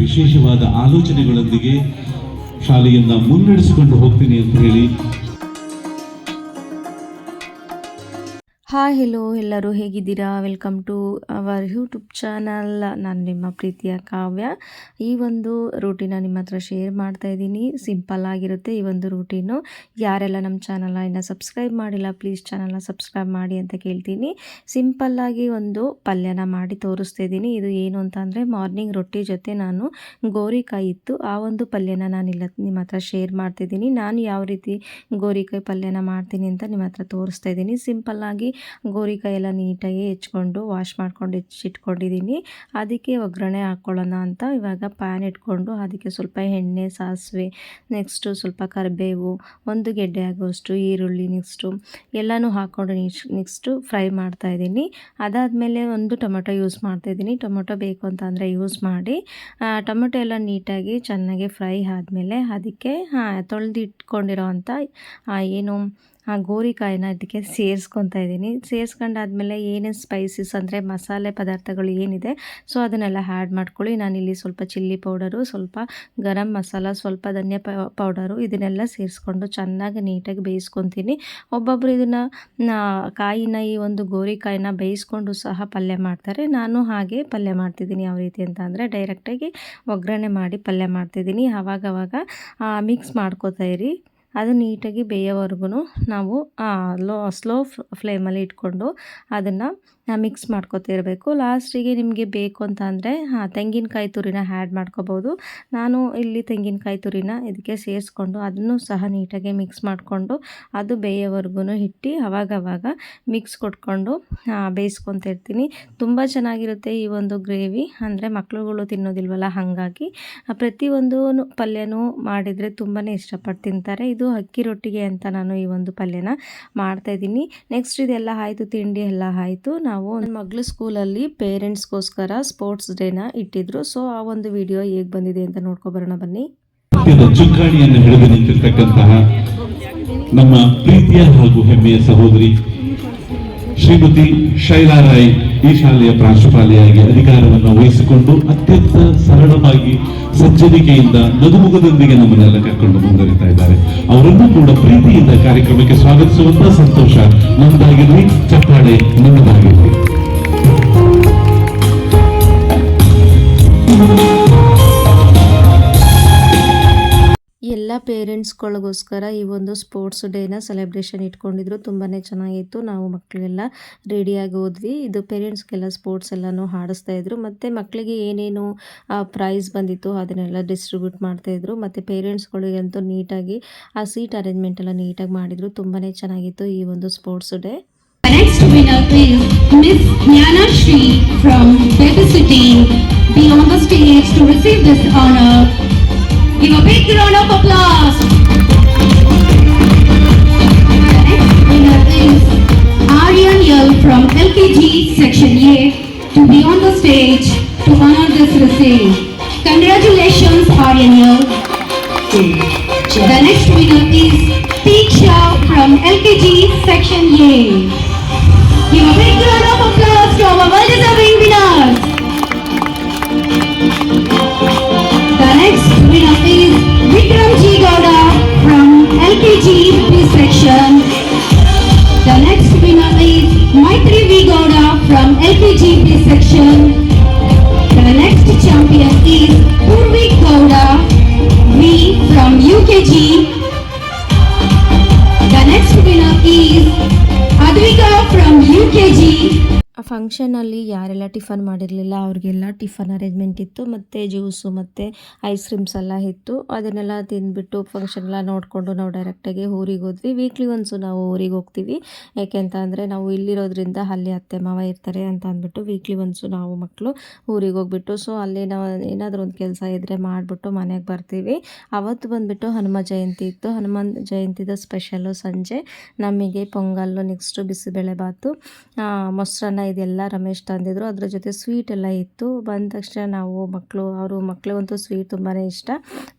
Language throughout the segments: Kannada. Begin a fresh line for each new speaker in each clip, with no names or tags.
ವಿಶೇಷವಾದ ಆಲೋಚನೆಗಳೊಂದಿಗೆ ಶಾಲೆಯನ್ನು ಮುನ್ನಡೆಸಿಕೊಂಡು ಹೋಗ್ತೀನಿ ಅಂತ ಹೇಳಿ
ಹಾಯ್ ಹೆಲೋ ಎಲ್ಲರೂ ಹೇಗಿದ್ದೀರಾ? Welcome to our YouTube channel ನಾನು ನಿಮ್ಮ ಪ್ರೀತಿಯ ಕಾವ್ಯ. ಈ ಒಂದು ರೂಟೀನ ನಿಮ್ಮ ಹತ್ರ ಶೇರ್ ಮಾಡ್ತಾ ಇದ್ದೀನಿ. ಸಿಂಪಲ್ ಆಗಿರುತ್ತೆ ಈ ಒಂದು ರೂಟೀನು ಯಾರೆಲ್ಲ ನಮ್ಮ ಚಾನಲ್ನ ಇನ್ನು ಸಬ್ಸ್ಕ್ರೈಬ್ ಮಾಡಿಲ್ಲ ಪ್ಲೀಸ್ ಚಾನಲ್ನ ಸಬ್ಸ್ಕ್ರೈಬ್ ಮಾಡಿ ಅಂತ ಕೇಳ್ತೀನಿ. ಸಿಂಪಲ್ಲಾಗಿ ಒಂದು ಪಲ್ಯನ ಮಾಡಿ ತೋರಿಸ್ತಾ ಇದ್ದೀನಿ. ಇದು ಏನು ಅಂತ ಅಂದರೆ ಮಾರ್ನಿಂಗ್ ರೊಟ್ಟಿ ಜೊತೆ ನಾನು ಗೋರಿಕಾಯಿ ಇತ್ತು. ಆ ಒಂದು ಪಲ್ಯನ ನಾನು ಇಲ್ಲ, ನಿಮ್ಮ ಹತ್ರ ಶೇರ್ ಮಾಡ್ತಿದ್ದೀನಿ ನಾನು ಯಾವ ರೀತಿ ಗೋರಿಕಾಯಿ ಪಲ್ಯನ ಮಾಡ್ತೀನಿ ಅಂತ ನಿಮ್ಮ ಹತ್ರ ತೋರಿಸ್ತಾ ಇದ್ದೀನಿ. ಸಿಂಪಲ್ಲಾಗಿ ಗೋರಿಕಾಯಿ ಎಲ್ಲ ನೀಟಾಗಿ ಹೆಚ್ಕೊಂಡು ವಾಶ್ ಮಾಡ್ಕೊಂಡು ಹೆಚ್ಚಿಟ್ಕೊಂಡಿದ್ದೀನಿ ಅದಕ್ಕೆ ಒಗ್ಗರಣೆ ಹಾಕ್ಕೊಳ್ಳೋಣ ಅಂತ ಇವಾಗ ಪ್ಯಾನ್ ಇಟ್ಕೊಂಡು ಅದಕ್ಕೆ ಸ್ವಲ್ಪ ಎಣ್ಣೆ, ಸಾಸಿವೆ ನೆಕ್ಸ್ಟು ಸ್ವಲ್ಪ ಕರಿಬೇವು, ಒಂದು ಗೆಡ್ಡೆ ಆಗೋಷ್ಟು ಈರುಳ್ಳಿ ನೆಕ್ಸ್ಟು ಎಲ್ಲನೂ ಹಾಕ್ಕೊಂಡು ನೆಕ್ಸ್ಟು ಫ್ರೈ ಮಾಡ್ತಾ ಇದ್ದೀನಿ. ಅದಾದಮೇಲೆ ಒಂದು ಟೊಮೊಟೊ ಯೂಸ್ ಮಾಡ್ತಾಯಿದ್ದೀನಿ ಟೊಮೊಟೊ ಬೇಕು ಅಂತ ಅಂದರೆ ಯೂಸ್ ಮಾಡಿ ಟೊಮೆಟೊ ಎಲ್ಲ ನೀಟಾಗಿ ಚೆನ್ನಾಗಿ ಫ್ರೈ ಆದಮೇಲೆ ಅದಕ್ಕೆ ತೊಳೆದಿಟ್ಕೊಂಡಿರೋ ಅಂಥ ಏನು ಆ ಗೋರಿಕಾಯಿನ ಇದಕ್ಕೆ ಸೇರಿಸ್ಕೊತಾ ಇದ್ದೀನಿ. ಸೇರಿಸ್ಕೊಂಡಾದ್ಮೇಲೆ ಏನೇನು ಸ್ಪೈಸಸ್ ಅಂದರೆ ಮಸಾಲೆ ಪದಾರ್ಥಗಳು ಏನಿದೆ ಸೊ ಅದನ್ನೆಲ್ಲ ಆ್ಯಡ್ ಮಾಡ್ಕೊಳ್ಳಿ. ನಾನಿಲ್ಲಿ ಸ್ವಲ್ಪ ಚಿಲ್ಲಿ ಪೌಡರು ಸ್ವಲ್ಪ ಗರಂ ಮಸಾಲ, ಸ್ವಲ್ಪ ಧನ್ಯ ಪೌಡರು ಇದನ್ನೆಲ್ಲ ಸೇರಿಸ್ಕೊಂಡು ಚೆನ್ನಾಗಿ ನೀಟಾಗಿ ಬೇಯಿಸ್ಕೊತೀನಿ. ಒಬ್ಬೊಬ್ಬರು ಇದನ್ನು ಕಾಯಿನ ಈ ಒಂದು ಗೋರಿಕಾಯಿನ ಬೇಯಿಸ್ಕೊಂಡು ಸಹ ಪಲ್ಯ ಮಾಡ್ತಾರೆ. ನಾನು ಹಾಗೆ ಪಲ್ಯ ಮಾಡ್ತಿದ್ದೀನಿ ಯಾವ ರೀತಿ ಅಂತ ಅಂದರೆ ಡೈರೆಕ್ಟಾಗಿ ಒಗ್ಗರಣೆ ಮಾಡಿ ಪಲ್ಯ ಮಾಡ್ತಿದ್ದೀನಿ. ಆವಾಗವಾಗ ಮಿಕ್ಸ್ ಮಾಡ್ಕೋತಾ ಇರಿ. ಅದು ನೀಟಾಗಿ ಬೇಯೋವರೆಗೂ ನಾವು ಲೋ, ಸ್ಲೋ ಫ್ಲೇಮಲ್ಲಿ ಇಟ್ಕೊಂಡು ಅದನ್ನು ಮಿಕ್ಸ್ ಮಾಡ್ಕೊತಿರಬೇಕು ಲಾಸ್ಟಿಗೆ ನಿಮಗೆ ಬೇಕು ಅಂತ ಅಂದರೆ ತೆಂಗಿನಕಾಯಿ ತುರಿನ ಆ್ಯಡ್ ಮಾಡ್ಕೋಬೋದು. ನಾನು ಇಲ್ಲಿ ತೆಂಗಿನಕಾಯಿ ತುರಿನ ಇದಕ್ಕೆ ಸೇರಿಸ್ಕೊಂಡು ಅದನ್ನು ಸಹ ನೀಟಾಗಿ ಮಿಕ್ಸ್ ಮಾಡಿಕೊಂಡು ಅದು ಬೇಯೋವರೆಗೂ ಇಟ್ಟು ಅವಾಗವಾಗ ಮಿಕ್ಸ್ ಕೊಟ್ಕೊಂಡು ಬೇಯಿಸ್ಕೊತಿರ್ತೀನಿ ತುಂಬ ಚೆನ್ನಾಗಿರುತ್ತೆ ಈ ಒಂದು ಗ್ರೇವಿ. ಅಂದರೆ ಮಕ್ಕಳುಗಳು ತಿನ್ನೋದಿಲ್ವಲ್ಲ, ಹಾಗಾಗಿ ಪ್ರತಿಯೊಂದು ಪಲ್ಯನೂ ಮಾಡಿದರೆ ತುಂಬಾ ಇಷ್ಟಪಟ್ಟು ತಿಂತಾರೆ. ಅಕ್ಕಿ ರೊಟ್ಟಿಗೆ ಅಂತ ನಾನು ಈ ಒಂದು ಪಲ್ಯನ ಮಾಡ್ತಾಯಿದ್ದೀನಿ ನೆಕ್ಸ್ಟ್ ಇದೆಲ್ಲ ಆಯಿತು, ತಿಂಡಿ ಎಲ್ಲ ಆಯಿತು. ನಾವು ನನ್ನ ಮಗಳು ಸ್ಕೂಲಲ್ಲಿ ಪೇರೆಂಟ್ಸ್ಗೋಸ್ಕರ ಸ್ಪೋರ್ಟ್ಸ್ ಡೇನ ಇಟ್ಟಿದ್ರು. ಸೊ ಆ ಒಂದು ವಿಡಿಯೋ ಹೇಗೆ ಬಂದಿದೆ ಅಂತ ನೋಡ್ಕೊಬರೋಣ ಬನ್ನಿ.
ಚುಕ್ಕಾಣಿಯನ್ನು ಹಿಡಿದು ನಿಂತಿರ್ತಕ್ಕಂತಹ ನಮ್ಮ ಪ್ರೀತಿಯ ಹಾಗೂ ಹೆಮ್ಮೆಯ ಸಹೋದರಿ ಶ್ರೀಮತಿ ಶೈಲಾ ರಾಯ್ ಈ ಶಾಲೆಯ ಪ್ರಾಂಶುಪಾಲೆಯಾಗಿ ಅಧಿಕಾರವನ್ನು ವಹಿಸಿಕೊಂಡು ಅತ್ಯಂತ ಸರಳವಾಗಿ ಸಜ್ಜನಿಕೆಯಿಂದ ನಗುಮುಗದೊಂದಿಗೆ ನಮ್ಮನ್ನೆಲ್ಲ ಕರ್ಕೊಂಡು ಮುಂದುವರಿತಾ ಇದ್ದಾರೆ. ಅವರನ್ನು ಕೂಡ ಪ್ರೀತಿಯಿಂದ ಕಾರ್ಯಕ್ರಮಕ್ಕೆ ಸ್ವಾಗತಿಸುವಂತ ಸಂತೋಷ ನಮ್ಮದಾಗಿರಲಿ ಚಪ್ಪಾಳೆ ನಿಮ್ಮದಾಗಿರ್ಲಿ.
ಎಲ್ಲ ಪೇರೆಂಟ್ಸ್ಗಳಿಗೋಸ್ಕರ ಈ ಒಂದು ಸ್ಪೋರ್ಟ್ಸ್ ಡೇನ ಸೆಲೆಬ್ರೇಷನ್ ಇಟ್ಕೊಂಡಿದ್ರು. ತುಂಬಾ ಚೆನ್ನಾಗಿತ್ತು. ನಾವು ಮಕ್ಕಳೆಲ್ಲ ರೆಡಿಯಾಗಿ ಹೋದ್ವಿ. ಇದು ಪೇರೆಂಟ್ಸ್ಗೆಲ್ಲ ಸ್ಪೋರ್ಟ್ಸ್ ಎಲ್ಲನೂ ಹಾಡಿಸ್ತಾ ಇದ್ರು. ಮತ್ತು ಮಕ್ಕಳಿಗೆ ಏನೇನು ಪ್ರೈಸ್ ಬಂದಿತ್ತು ಅದನ್ನೆಲ್ಲ ಡಿಸ್ಟ್ರಿಬ್ಯೂಟ್ ಮಾಡ್ತಾಯಿದ್ರು ಮತ್ತು ಪೇರೆಂಟ್ಸ್ಗಳಿಗಂತೂ ನೀಟಾಗಿ, ಆ ಸೀಟ್ ಅರೇಂಜ್ಮೆಂಟ್ ಎಲ್ಲ ನೀಟಾಗಿ ಮಾಡಿದರು. ತುಂಬಾ ಚೆನ್ನಾಗಿತ್ತು ಈ ಒಂದು sports day.
Next winner is Miss Jnana Shri from Bebe City. Be on the stage to receive this. Give a big round of applause. Next from LKG Section A to be on the stage to honor this receive. Congratulations, Aryan Yal. The next winner is Teaksha from LKG Section A. B section. The next champion is Purvi Gowda V from UKG. The next winner is Advika from UKG.
ಫಂಕ್ಷನಲ್ಲಿ ಯಾರೆಲ್ಲ ಟಿಫನ್ ಮಾಡಿರಲಿಲ್ಲ, ಅವ್ರಿಗೆಲ್ಲ ಟಿಫನ್ ಅರೇಂಜ್ಮೆಂಟ್ ಇತ್ತು. ಮತ್ತು ಜ್ಯೂಸು ಮತ್ತು ಐಸ್ ಕ್ರೀಮ್ಸ್ ಎಲ್ಲ ಇತ್ತು. ಅದನ್ನೆಲ್ಲ ತಿಂದ್ಬಿಟ್ಟು ಫಂಕ್ಷನ್ ಎಲ್ಲ ನೋಡಿಕೊಂಡು ನಾವು ಡೈರೆಕ್ಟಾಗಿ ಊರಿಗೆ ಹೋದ್ವಿ. ವೀಕ್ಲಿ ಒನ್ಸು ನಾವು ಊರಿಗೆ ಹೋಗ್ತೀವಿ. ಯಾಕೆಂತ ಅಂದರೆ ನಾವು ಇಲ್ಲಿರೋದ್ರಿಂದ ಅಲ್ಲಿ ಅತ್ತೆ, ಮಾವ ಇರ್ತಾರೆ ಅಂತ ಅಂದ್ಬಿಟ್ಟು ವೀಕ್ಲಿ ಒನ್ಸು ನಾವು ಮಕ್ಕಳು ಊರಿಗೆ ಹೋಗ್ಬಿಟ್ಟು ಸೊ ಅಲ್ಲಿ ನಾವು ಏನಾದರೂ ಒಂದು ಕೆಲಸ ಇದ್ದರೆ ಮಾಡಿಬಿಟ್ಟು ಮನೆಗೆ ಬರ್ತೀವಿ. ಅವತ್ತು ಬಂದುಬಿಟ್ಟು ಹನುಮ ಜಯಂತಿ ಇತ್ತು. ಹನುಮಾನ್ ಜಯಂತಿದ ಸ್ಪೆಷಲ್ಲು ಸಂಜೆ ನಮಗೆ ಪೊಂಗಲ್ಲು, ನೆಕ್ಸ್ಟು ಬಿಸಿಬೇಳೆಬಾತು ಮೊಸರನ್ನ ಇದೆ ಇದೆಲ್ಲ ರಮೇಶ್ ತಂದಿದ್ರು. ಅದ್ರ ಜೊತೆ ಸ್ವೀಟ್ ಎಲ್ಲ ಇತ್ತು. ಬಂದ ತಕ್ಷಣ ನಾವು ಮಕ್ಕಳು ಅವರು ಮಕ್ಕಳಿಗಂತೂ ಸ್ವೀಟ್ ತುಂಬಾ ಇಷ್ಟ.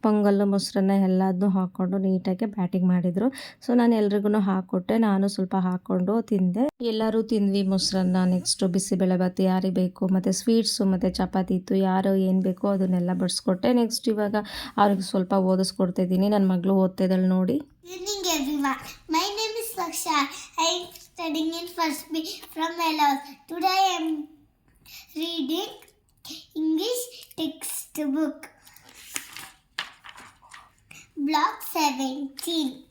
ಪೊಂಗಲ್ಲು, ಮೊಸರನ್ನ ಎಲ್ಲದನ್ನೂ ಹಾಕ್ಕೊಂಡು ನೀಟಾಗಿ ಬ್ಯಾಟಿಂಗ್ ಮಾಡಿದರು. ಸೊ ನಾನು ಎಲ್ರಿಗೂ ಹಾಕ್ಕೊಟ್ಟೆ ನಾನು ಸ್ವಲ್ಪ ಹಾಕ್ಕೊಂಡು ತಿಂದೆ. ಎಲ್ಲರೂ ತಿಂದ್ವಿ ಮೊಸರನ್ನ. ನೆಕ್ಸ್ಟು ಬಿಸಿಬೇಳೆಭಾತ್ ಯಾರಿಗೆ ಬೇಕು, ಮತ್ತು ಸ್ವೀಟ್ಸು ಮತ್ತು ಚಪಾತಿ ಇತ್ತು. ಯಾರು ಏನು ಬೇಕೋ ಅದನ್ನೆಲ್ಲ ಬಡಿಸ್ಕೊಟ್ಟೆ. ನೆಕ್ಸ್ಟ್ ಇವಾಗ ಅವ್ರಿಗೆ ಸ್ವಲ್ಪ ಓದಿಸ್ಕೊಡ್ತಾ ಇದ್ದೀನಿ. ನನ್ನ ಮಗಳು ಓದ್ತಾ ಇದ್ದಾಳೆ ನೋಡಿ.
Laksha. I am studying in first B from Mellows. Today I am reading English textbook. Block 17.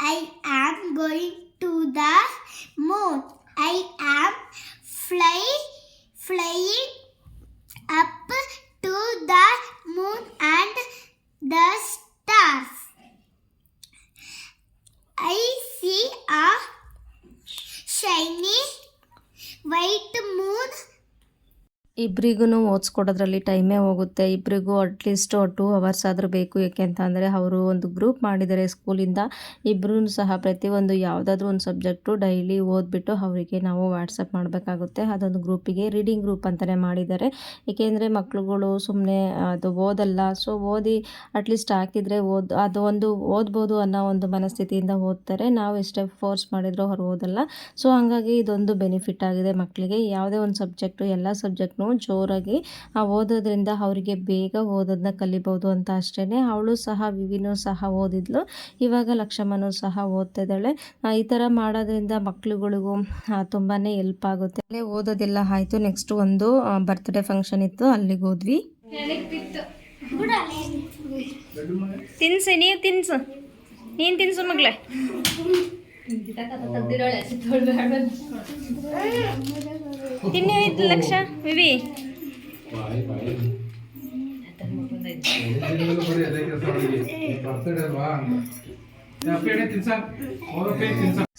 I am going to the moon. I am fly, flying up to the moon and
ಇಬ್ರಿಗೂ ಓದಿಸ್ಕೊಡೋದ್ರಲ್ಲಿ ಟೈಮೇ ಹೋಗುತ್ತೆ. ಇಬ್ಬರಿಗೂ ಅಟ್ಲೀಸ್ಟ್ ಟೂ ಅವರ್ಸ್ ಆದರೂ ಬೇಕು. ಅಂದರೆ ಅವರು ಒಂದು ಗ್ರೂಪ್ ಮಾಡಿದ್ದಾರೆ ಸ್ಕೂಲಿಂದ ಇಬ್ಬರೂ ಸಹ ಪ್ರತಿಯೊಂದು ಯಾವುದಾದ್ರೂ ಒಂದು ಸಬ್ಜೆಕ್ಟು ಡೈಲಿ ಓದ್ಬಿಟ್ಟು ಅವರಿಗೆ ನಾವು ವಾಟ್ಸಪ್ ಮಾಡಬೇಕಾಗುತ್ತೆ. ಅದೊಂದು ಗ್ರೂಪಿಗೆ ರೀಡಿಂಗ್ ಗ್ರೂಪ್ ಅಂತಲೇ ಮಾಡಿದ್ದಾರೆ. ಏಕೆಂದರೆ ಮಕ್ಳುಗಳು ಸುಮ್ಮನೆ ಅದು ಓದಲ್ಲ. ಸೊ ಓದಿ ಅಟ್ಲೀಸ್ಟ್ ಹಾಕಿದರೆ ಓದ್ ಅದು ಒಂದು ಓದ್ಬೋದು ಅನ್ನೋ ಒಂದು ಮನಸ್ಥಿತಿಯಿಂದ ಓದ್ತಾರೆ. ನಾವು ಎಷ್ಟೇ ಫೋರ್ಸ್ ಮಾಡಿದರೂ ಅವ್ರು ಓದಲ್ಲ. ಸೊ ಹಾಗಾಗಿ ಇದೊಂದು ಬೆನಿಫಿಟ್ ಆಗಿದೆ ಮಕ್ಕಳಿಗೆ ಯಾವುದೇ ಒಂದು ಸಬ್ಜೆಕ್ಟು ಎಲ್ಲ ಸಬ್ಜೆಕ್ಟ್ನು ಜೋರಾಗಿ ಓದೋದ್ರಿಂದ ಅವರಿಗೆ ಬೇಗ ಓದೋದನ್ನ ಕಲಿಬೋದು ಅಂತ ಅಷ್ಟೇ ಅವಳು ಸಹ ವಿವಿನೂ ಸಹ ಓದಿದ್ಲು. ಇವಾಗ ಲಕ್ಷಮ್ಮನೂ ಸಹ ಓದ್ತಾ ಇದ್ದಾಳೆ. ಈ ಥರ ಮಾಡೋದ್ರಿಂದ ಮಕ್ಳುಗಳಿಗೂ ತುಂಬಾ ಹೆಲ್ಪ್ ಆಗುತ್ತೆ. ಅಲ್ಲೇ ಓದೋದೆಲ್ಲ ಆಯಿತು. ನೆಕ್ಸ್ಟ್ ಒಂದು ಬರ್ತ್ಡೇ ಫಂಕ್ಷನ್ ಇತ್ತು. ಅಲ್ಲಿಗೆ ಹೋದ್ವಿ. ತಿನ್ಸು ನೀವು ತಿನ್ಸು. ನೀನು ತಿನ್ಸು ಮಗಳೇ. ಲಕ್ಷ? ವಿವಿ?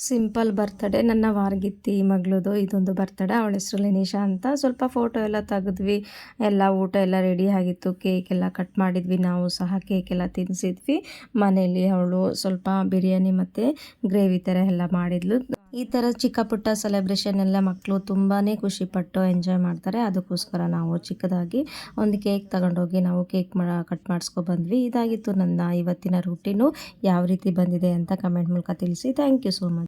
ಸಿಂಪಲ್ ಬರ್ತಡೇ ನನ್ನ ವಾರ್ಗಿತ್ತಿ ಮಗಳದು, ಇದೊಂದು ಬರ್ತಡೇ ಅವಳ ಹೆಸರು ಲೆನಿಶಾ ಅಂತ ಸ್ವಲ್ಪ ಫೋಟೋ ಎಲ್ಲ ತೆಗೆದ್ವಿ. ಎಲ್ಲ ಊಟ ಎಲ್ಲ ರೆಡಿ ಆಗಿತ್ತು ಕೇಕ್ ಎಲ್ಲ ಕಟ್ ಮಾಡಿದ್ವಿ, ನಾವು ಸಹ ಕೇಕ್ ಎಲ್ಲ ತಿನ್ನಿಸಿದ್ವಿ ಮನೆಯಲ್ಲಿ ಅವಳು ಸ್ವಲ್ಪ ಬಿರಿಯಾನಿ ಮತ್ತು ಗ್ರೇವಿ ಥರ ಎಲ್ಲ ಮಾಡಿದ್ಲು. ಈ ಥರ ಚಿಕ್ಕ ಪುಟ್ಟ ಸೆಲೆಬ್ರೇಷನ್ ಎಲ್ಲ ಮಕ್ಕಳು ತುಂಬಾ ಖುಷಿಪಟ್ಟು ಎಂಜಾಯ್ ಮಾಡ್ತಾರೆ. ಅದಕ್ಕೋಸ್ಕರ ನಾವು ಚಿಕ್ಕದಾಗಿ ಒಂದು ಕೇಕ್ ತಗೊಂಡೋಗಿ ನಾವು ಕೇಕ್ ಮಾಡ ಕಟ್ ಮಾಡಿಸ್ಕೊ ಬಂದ್ವಿ. ಇದಾಗಿತ್ತು ನನ್ನ ಇವತ್ತಿನ ರೂಟೀನು ಯಾವ ರೀತಿ ಬಂದಿದೆ ಅಂತ ಕಮೆಂಟ್ ಮೂಲಕ ತಿಳಿಸಿ. Thank you so much